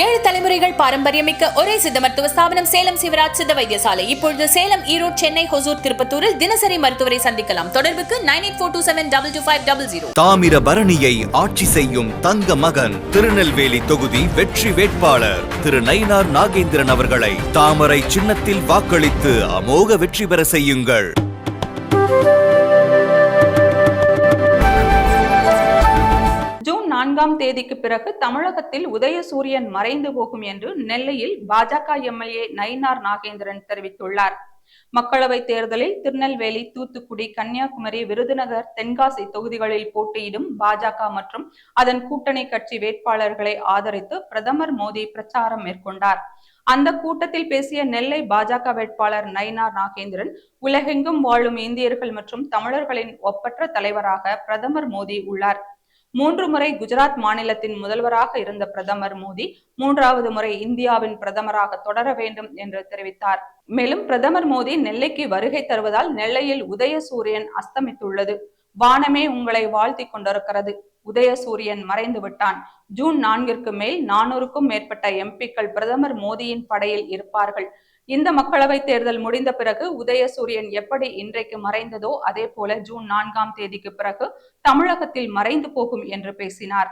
ஏழு தலைமுறைகள் பாரம்பரியமிக்க ஒரே சித்த மருத்துவ ஸ்தாபனம் சேலம் சிவராஜ் சித்த வைத்தியசாலை. இப்பொழுது சேலம் ஈரோடு சென்னை ஹொசூர் திருப்பத்தூரில் தினசரி மருத்துவரை சந்திக்கலாம். தொடர்புக்கு nine eight four two seven double two five double zero. தாமிர பரணியை ஆட்சி செய்யும் தங்க மகன் திருநெல்வேலி தொகுதி வெற்றி வேட்பாளர் திரு நயினார் நாகேந்திரன் அவர்களை தாமரை சின்னத்தில் வாக்களித்து அமோக வெற்றி பெற செய்யுங்கள். நான்காம் தேதிக்கு பிறகு தமிழகத்தில் உதயசூரியன் மறைந்து போகும் என்று நெல்லையில் பாஜக எம்எல்ஏ நயினார் நாகேந்திரன் தெரிவித்துள்ளார். மக்களவைத் தேர்தலில் திருநெல்வேலி தூத்துக்குடி கன்னியாகுமரி விருதுநகர் தென்காசி தொகுதிகளில் போட்டியிடும் பாஜக மற்றும் அதன் கூட்டணி கட்சி வேட்பாளர்களை ஆதரித்து பிரதமர் மோடி பிரச்சாரம் மேற்கொண்டார். அந்த கூட்டத்தில் பேசிய நெல்லை பாஜக வேட்பாளர் நயினார் நாகேந்திரன் உலகெங்கும் வாழும் இந்தியர்கள் மற்றும் தமிழர்களின் ஒப்பற்ற தலைவராக பிரதமர் மோடி உள்ளார். மூன்று முறை குஜராத் மாநிலத்தின் முதல்வராக இருந்த பிரதமர் மோடி மூன்றாவது முறை இந்தியாவின் பிரதமராக தொடர வேண்டும் என்று தெரிவித்தார். மேலும் பிரதமர் மோடி நெல்லைக்கு வருகை தருவதால் நெல்லையில் உதயசூரியன் அஸ்தமித்துள்ளது. வானமே உங்களை வாழ்த்தி கொண்டிருக்கிறது. உதயசூரியன் மறைந்து விட்டான். ஜூன் நான்கிற்கு மேல் நானூறுக்கும் மேற்பட்ட எம்பிக்கள் பிரதமர் மோடியின் படையில் இருப்பார்கள். இந்த மக்களவை தேர்தல் முடிந்த பிறகு உதயசூரியன் எப்படி இன்றைக்கு மறைந்ததோ அதே போல ஜூன் நான்காம் தேதிக்கு பிறகு தமிழகத்தில் மறைந்து போகும் என்று பேசினார்.